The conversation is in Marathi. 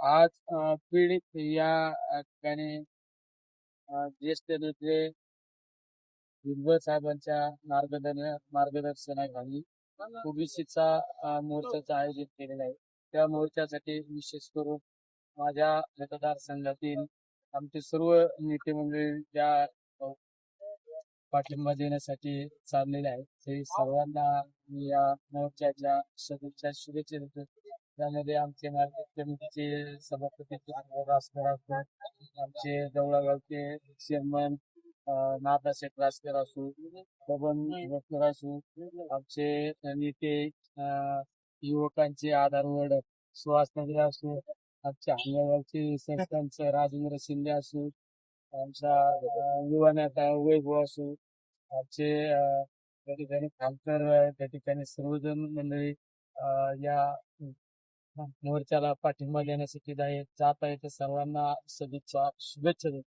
आज अ, पीडित या अ, ठिकाणी अ, ज्येष्ठ नेते भुजबळ साहेबांच्या मार्गदर्शन मार्गदर्शनाखाली ओबीसीचा मोर्चाचं आयोजन केलेलं आहे. त्या मोर्चासाठी विशेष करून माझ्या मतदारसंघातील आमचे सर्व नेते मंडळी त्या अ, पाठिंबा देण्यासाठी चाललेले आहेत ते सर्वांना मी या मोर्चाच्या शुभेच्छा शुभेच्छा देतो. त्यामध्ये आमचे मार्केट कमिटीचे सभापती असो आमचे जवळगावचे चेअरमन नाथा शेठ राजकर असो बबन भटकर असो आमचे नेते युवकांचे आधारवड सुहास नगरे असो आमच्या अंगणगावचे सरपंच राजेंद्र शिंदे असो आमचा युवा नेता वैभव असो आमचे त्या ठिकाणी खामकर त्या ठिकाणी सर्वजण मंडळी या मोर्चाला पाठिंबा देण्यासाठी जाय- जात आहेत सर्वांना सदिच्छा शुभेच्छा देतो.